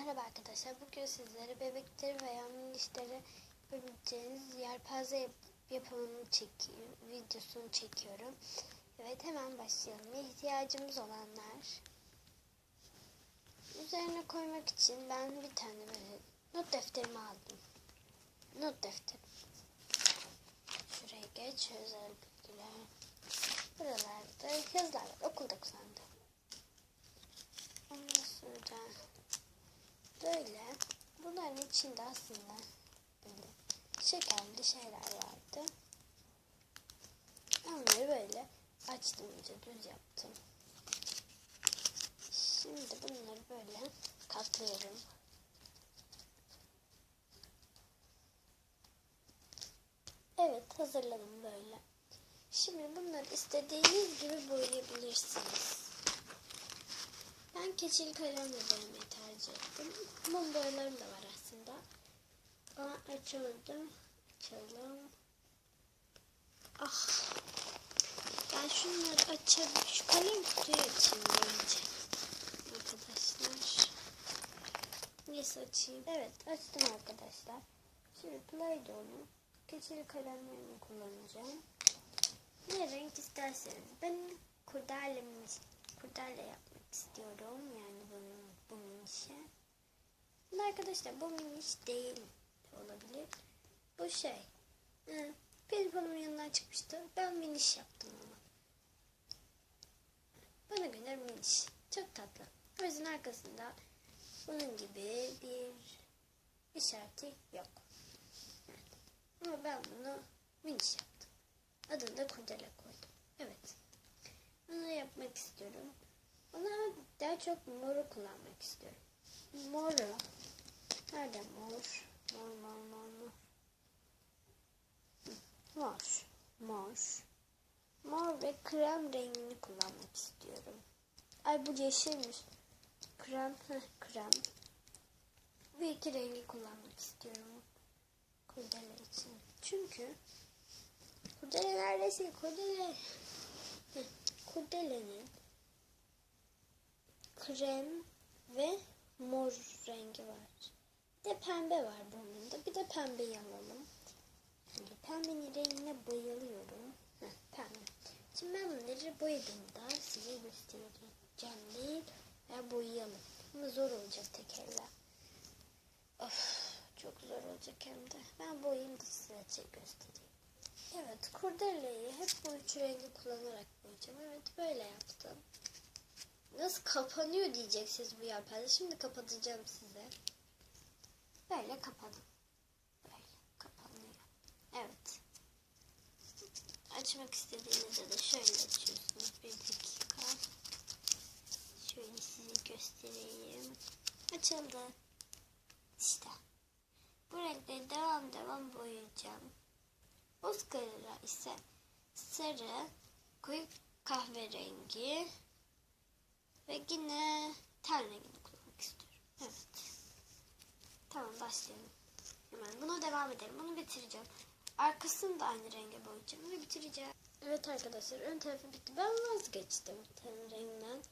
Merhaba arkadaşlar. Bugün sizlere bebekleri veya minişleri yapabileceğiniz yelpaze yap yapımını çekiyorum. Videosunu çekiyorum. Evet hemen başlayalım. İhtiyacımız olanlar. Üzerine koymak için ben bir tane böyle not defterimi aldım. Not defteri. Şuraya geç özel bilgiler. Buralarda yazılar var. Okulda kullandım. Ondan sonra böyle bunların içinde aslında böyle şekerli şeyler vardı. Onları böyle açtım iyice düz yaptım. Şimdi bunları böyle katlıyorum. Evet hazırladım böyle. Şimdi bunları istediğiniz gibi boyayabilirsiniz. Ben keçeli kalemle boyamayı tercih ettim. Mum boyalarım da var aslında. Ama açamadım. Açalım. Ah. Ben şunları açayım. Şu kalem kutuyu açayım önce. Arkadaşlar. Neyse açayım. Evet açtım arkadaşlar. Şimdi Play-Doh'un keçeli kalemlerini kullanacağım. Ne renk isterseniz. Ben kurdele, kurdele yapmak istiyorum. Yani bunun, bu minişe. Arkadaşlar bu miniş değil de olabilir. Bu şey. Hı, Pelipano'nun yanından çıkmıştı. Ben miniş yaptım onu. Bana göre miniş. Çok tatlı. O arkasında bunun gibi bir işareti yok. Ama ben bunu miniş yaptım. Adını da kurdele koydum. Evet. Bunu yapmak istiyorum. Çok moru kullanmak istiyorum. Moru. Nerede mor? Mor, mor, mor, mor. Mor. Mor. Mor ve krem rengini kullanmak istiyorum. Ay bu yeşilmiş. Krem, heh, krem. Bu iki rengi kullanmak istiyorum. Kurdele için. Çünkü kurdele neredeyse kurdele kurdelenin krem ve mor rengi var. Bir de pembe var burnunda. Bir de pembeyi alalım. Şimdi pembenin rengine bayılıyorum. Heh, pembe. Şimdi ben bunları boyadığımda size göstereceğim değil veya boyayalım. Ama zor olacak tek elle. Of, çok zor olacak hem de. Ben boyayayım da size şey göstereyim. Evet, kurdeleyi hep bu üç rengi kullanarak boyayacağım. Evet, böyle yaptım. Nasıl kapanıyor diyeceksiniz bu yelpaze. Şimdi kapatacağım size. Böyle kapadım. Böyle kapanıyor. Evet. Açmak istediğinizde de şöyle açıyorsunuz. Bir dakika. Şöyle size göstereyim. Açıldı. İşte. Bu renkleri devam devam boyayacağım. Oscar'a ise sarı, koyu kahverengi, ve yine ten rengini kullanmak istiyorum. Evet. Tamam başlayalım. Hemen buna devam edelim. Bunu bitireceğim. Arkasını da aynı renge boyayacağım ve bitireceğim. Evet arkadaşlar ön tarafı bitti. Ben vazgeçtim ten renginden.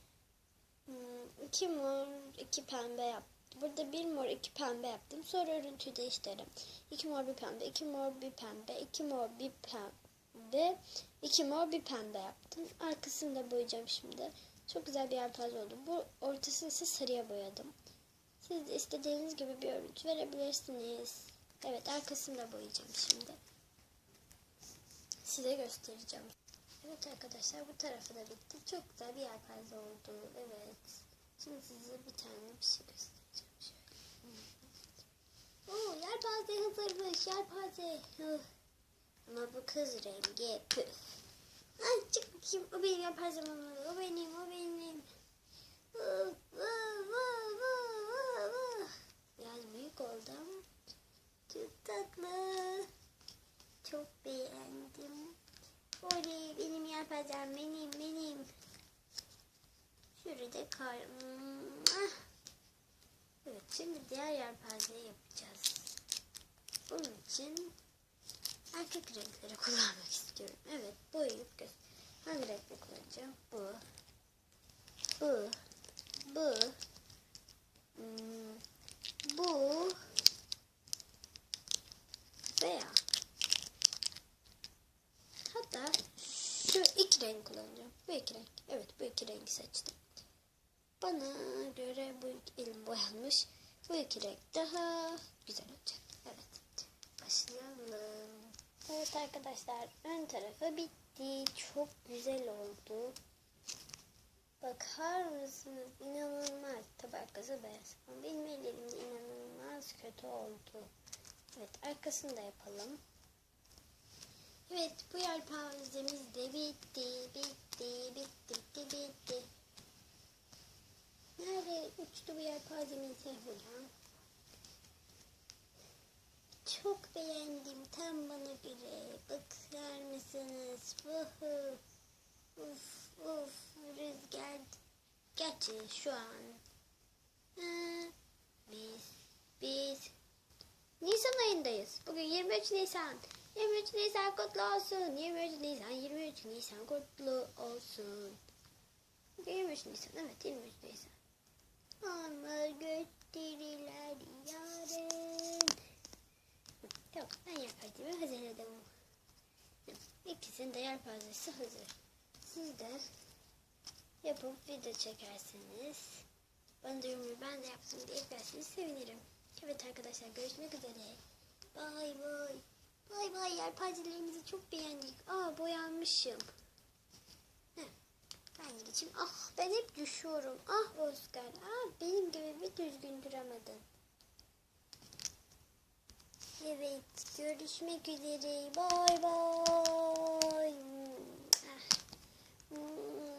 Hmm, iki mor, iki pembe yaptım. Burada bir mor, iki pembe yaptım. Sonra örüntüyü değiştirdim. İki mor, bir pembe, iki mor, bir pembe, iki mor, bir pembe, iki mor, bir pembe yaptım. Arkasını da boyayacağım şimdi. Çok güzel bir yelpaze oldu. Bu ortasını ise sarıya boyadım. Siz de istediğiniz gibi bir örüntü verebilirsiniz. Evet arkasını da boyayacağım şimdi. Size göstereceğim. Evet arkadaşlar bu tarafı da bitti. Çok güzel bir yelpaze oldu. Evet. Şimdi size bir tane bir şey göstereceğim. Şöyle. Oo yelpaze hazırmış. Yelpaze. Ama bu kız rengi püf. Ay çık bakayım. O benim yelpazem olmalı. O benim, o benim. Vı, vı, vı, vı, vı, vı. Biraz büyük oldu ama çok tatlı. Çok beğendim. Oley benim yelpazem benim benim. Şurada kar. Evet şimdi diğer yelpazeyi yapacağız. açık renkleri kullanmak istiyorum. Evet boyayıp göz. Hangi renkle kullanacağım? Bu. Bu. Bu. Hmm, bu. Veya. Hatta şu iki renk kullanacağım. Bu iki renk. Evet bu iki rengi seçtim. Bana göre bu elim boyanmış. Bu iki renk daha güzel olacak. Evet. Başlayalım. Evet arkadaşlar ön tarafı bitti. Çok güzel oldu. Bakar mısınız? İnanılmaz. Tabi arkası beyaz. Ama benim ellerimde inanılmaz kötü oldu. Evet arkasını da yapalım. Evet bu yelpazemiz de bitti. Bitti. Bitti. Bitti. Bitti. Nerede uçtu bu yelpazemiz Sehula? Çok beğendim. Tam bana göre. Bakar mısınız? Vuhu. Uf uf rüzgar. Gerçi şu an. Ha, biz biz Nisan ayındayız. Bugün 23 Nisan. 23 Nisan kutlu olsun. 23 Nisan, 23 Nisan kutlu olsun. Bugün 23 Nisan. Evet 23 Nisan. Ama gösteriler yarın. Yapacağımı hazırladım. İkisinin de yelpazesi hazır. Siz de yapıp video çekerseniz bana yorum ben de yaptım diye eklerseniz sevinirim. Evet arkadaşlar görüşmek üzere. Bay bay. Bay bay yelpazelerimizi çok beğendik. Aa boyanmışım. Heh, Ben geçeyim. Ah ben hep düşüyorum. Ah Oscar. Ah benim gibi bir düzgün duramadın. Evet görüşmek üzere. Bay bay. Ah. Hmm.